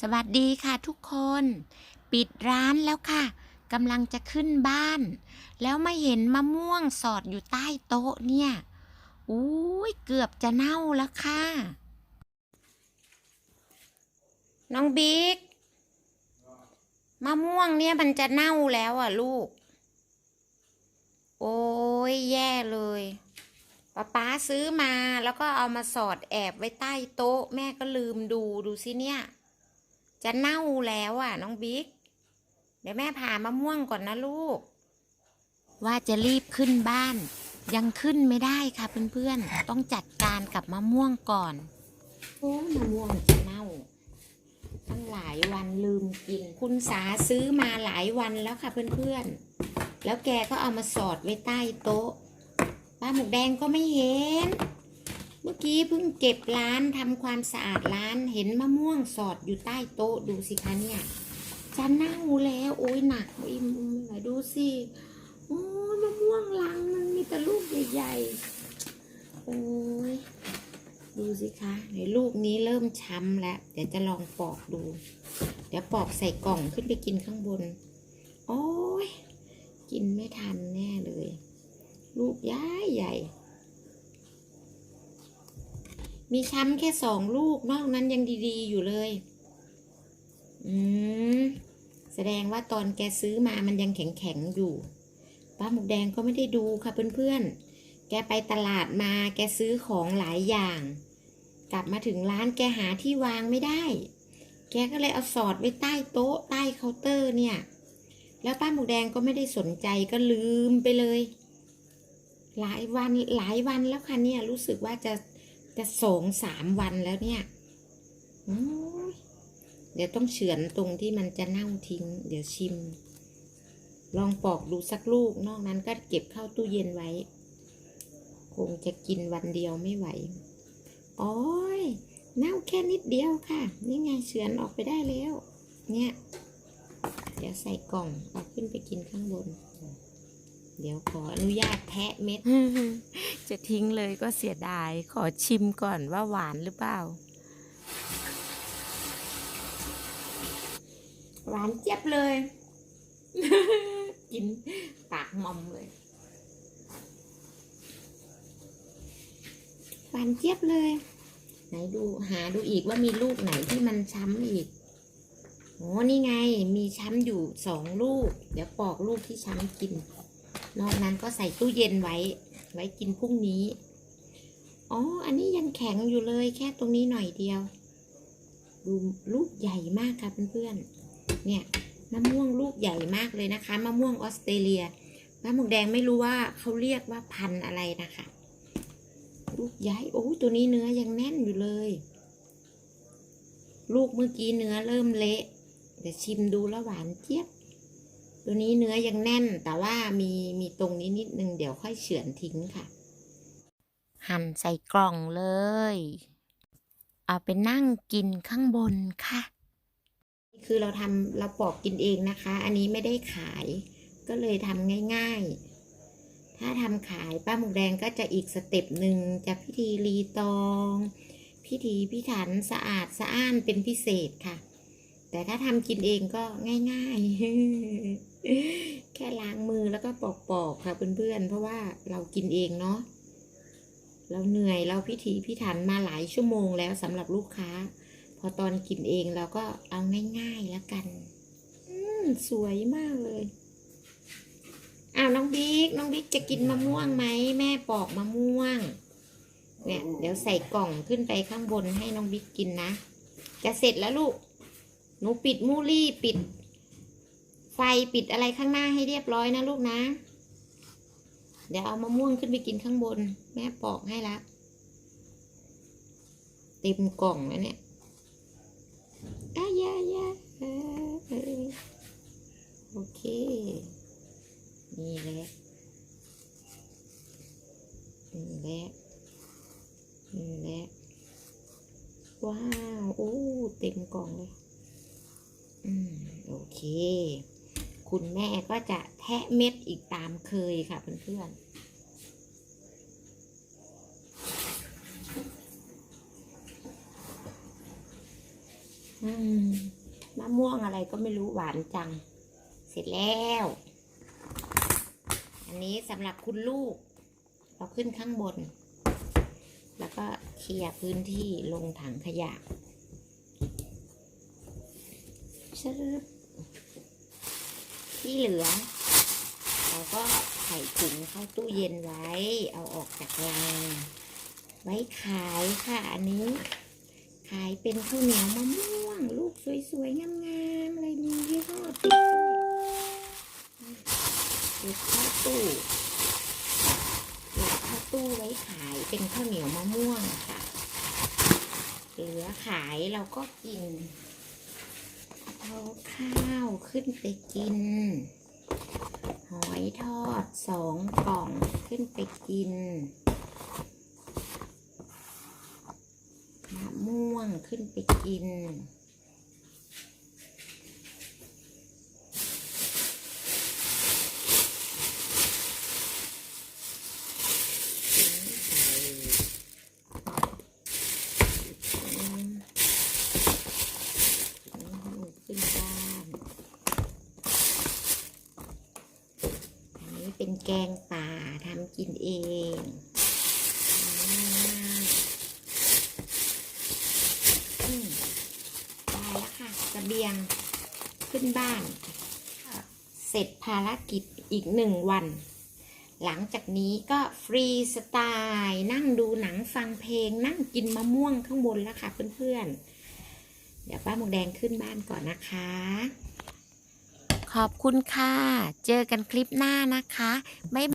สวัสดีค่ะทุกคน ปิดร้านแล้วค่ะกำลังจะขึ้นบ้าน แล้วมาเห็นมะม่วงสอดอยู่ใต้โต๊ะเนี่ยอุ้ยเกือบจะเน่าแล้วค่ะ น้องบิ๊กมะม่วงเนี่ยมันจะเน่าแล้วอะลูก โอ้ยแย่เลยป๊าป๊าซื้อมาแล้วก็เอามาสอดแอบไว้ใต้โต๊ะ แม่ก็ลืมดูดูสิเนี่ย จะเน่าแล้วอะ น้องบิ๊ก เดี๋ยวแม่ผ่ามะม่วงก่อนนะลูก ว่าจะรีบขึ้นบ้าน ยังขึ้นไม่ได้ค่ะเพื่อนๆ ต้องจัดการกับมะม่วงก่อน โอ้มะม่วงจะเน่า ตั้งหลายวันลืมกิน คุณสาซื้อมาหลายวันแล้วค่ะเพื่อนๆ แล้วแกก็เอามาสอดไว้ใต้โต๊ะ ป้าหมูแดงก็ไม่เห็นเมื่อกี้เพิ่งเก็บร้านทำความสะอาดร้านเห็นมะม่วงสอดอยู่ใต้โต๊ะดูสิคะเนี่ยจะเน่าแล้วโอ้ยหนักโอ้ยไม่ไหวดูสิโอ้ยมะม่วงลังมันมีแต่ลูกใหญ่ๆโอ้ยดูสิคะในลูกนี้เริ่มช้ำแล้ว เดี๋ยวจะลองปอกดู เดี๋ยวปอกใส่กล่องขึ้นไปกินข้างบน โอ้ยกินไม่ทันแน่เลย ลูกใหญ่ใหญ่ มีช้ำแค่สองลูกนอกนั้นยังดีๆอยู่เลย อืม แสดงว่าตอนแกซื้อมามันยังแข็งๆอยู่ ป้าหมกแดงก็ไม่ได้ดูค่ะเพื่อนๆ แกไปตลาดมาแกซื้อของหลายอย่าง กลับมาถึงร้านแกหาที่วางไม่ได้ แกก็เลยเอาสอดไว้ใต้โต๊ะใต้เคาน์เตอร์เนี่ย แล้วป้าหมูแดงก็ไม่ได้สนใจก็ลืมไปเลย หลายวันหลายวันแล้วค่ะเนี่ยรู้สึกว่าจะ จะสองสามวันแล้วเนี่ยเดี๋ยวต้องเฉือนตรงที่มันจะเน่าทิ้ง เดี๋ยวชิม ลองปอกดูสักลูก นอกนั้นก็เก็บเข้าตู้เย็นไว้ คงจะกินวันเดียวไม่ไหว โอ้ย เน่าแค่นิดเดียวค่ะ นี่ไงเฉือนออกไปได้แล้ว เนี่ย เดี๋ยวใส่กล่องเอาขึ้นไปกินข้างบน เดี๋ยวขออนุญาตแทะเม็ด จะทิ้งเลยก็เสียดาย ขอชิมก่อนว่าหวานหรือเปล่า หวานเจี๊ยบเลย กินปากมอมเลย หวานเจี๊ยบเลย ไหนดูหาดูอีกว่ามีลูกไหนที่มันช้ำอีกโอ้นี่ไง มีช้ำอยู่สองลูก เดี๋ยวปอกลูกที่ช้ำกิน นอกนั้นก็ใส่ตู้เย็นไว้ ไว้กินพรุ่งนี้ อ๋อ อันนี้ยังแข็งอยู่เลยแค่ตรงนี้หน่อยเดียว ดูลูกใหญ่มากค่ะเพื่อนๆ เนี่ยมะม่วงลูกใหญ่มากเลยนะคะมะม่วงออสเตรเลียมะม่วงแดงไม่รู้ว่าเขาเรียกว่าพันธุ์อะไรนะคะ ลูกใหญ่โอ้ตัวนี้เนื้อยังแน่นอยู่เลย ลูกเมื่อกี้เนื้อเริ่มเละเดี๋ยวชิมดูแล้วหวานเจี๊ยบ ตัวนี้เนื้อยังแน่นแต่ว่ามีมีตรงนี้นิดนึงเดี๋ยวค่อยเฉือนทิ้งค่ะ หั่นใส่กล่องเลย เอาไปนั่งกินข้างบนค่ะ คือเราทำเราปอกกินเองนะคะ อันนี้ไม่ได้ขายก็เลยทำง่ายๆ ถ้าทำขายป้าหมูแดงก็จะอีกสเต็ปหนึ่งจะพิธีรีตอง พิธีพิถันสะอาดสะอ้านเป็นพิเศษค่ะ แต่ถ้าทำกินเองก็ง่าย ๆ แค่ล้างมือแล้วก็ปอกๆค่ะเพื่อนๆ เพราะว่าเรากินเองเนาะ เราเหนื่อยเราพิถีพิถันมาหลายชั่วโมงแล้วสำหรับลูกค้า พอตอนกินเองเราก็เอาง่ายๆแล้วกันอืมสวยมากเลย อ้าวน้องบิ๊กน้องบิ๊กจะกินมะม่วงไหมแม่ปอกมะม่วง เนี่ย เดี๋ยวใส่กล่องขึ้นไปข้างบนให้น้องบิ๊กกินนะ จะเสร็จแล้วลูก หนูปิดมูลี่ปิด ไฟปิดอะไรข้างหน้าให้เรียบร้อยนะลูกนะ เดี๋ยวเอามะม่วงขึ้นไปกินข้างบน แม่ปอกให้ละเต็มกล่องแล้วเนี่ยอายายาออเออโอเค นี่แหละนี่แหละนี่แหละว้าว โอ้ เต็มกล่องเลย อืมโอเค คุณแม่ก็จะแทะเม็ดอีกตามเคยค่ะเพื่อนๆมะม่วงอะไรก็ไม่รู้หวานจัง เสร็จแล้ว อันนี้สำหรับคุณลูก เราขึ้นข้างบน แล้วก็เคลียร์พื้นที่ลงถังขยะ ที่เหลือ เราก็ใส่ถุงเข้าตู้เย็นไว้ เอาออกจากลัง ไว้ขายค่ะอันนี้ ขายเป็นข้าวเหนียวมะม่วง ลูกสวยๆงามๆเลยมียี่ห้อติดติดข้าตู้ติดข้าตู้ไว้ขายเป็นข้าวเหนียวมะม่วงค่ะเหลือขายเราก็กิน เอาข้าวขึ้นไปกิน หอยทอดสองกล่องขึ้นไปกินมะม่วงขึ้นไปกิน ขึ้นบ้าน อันนี้เป็น แกงป่าทำกินเองได้แล้วค่ะเบียงขึ้นบ้าน เสร็จภารกิจอีกหนึ่งวัน หลังจากนี้ก็ฟรีสไตล์นั่งดูหนังฟังเพลงนั่งกินมะม่วงข้างบนแล้วค่ะเพื่อนๆ เดี๋ยวป้าหมกแดงขึ้นบ้านก่อนนะคะ ขอบคุณค่ะ เจอกันคลิปหน้านะคะไม่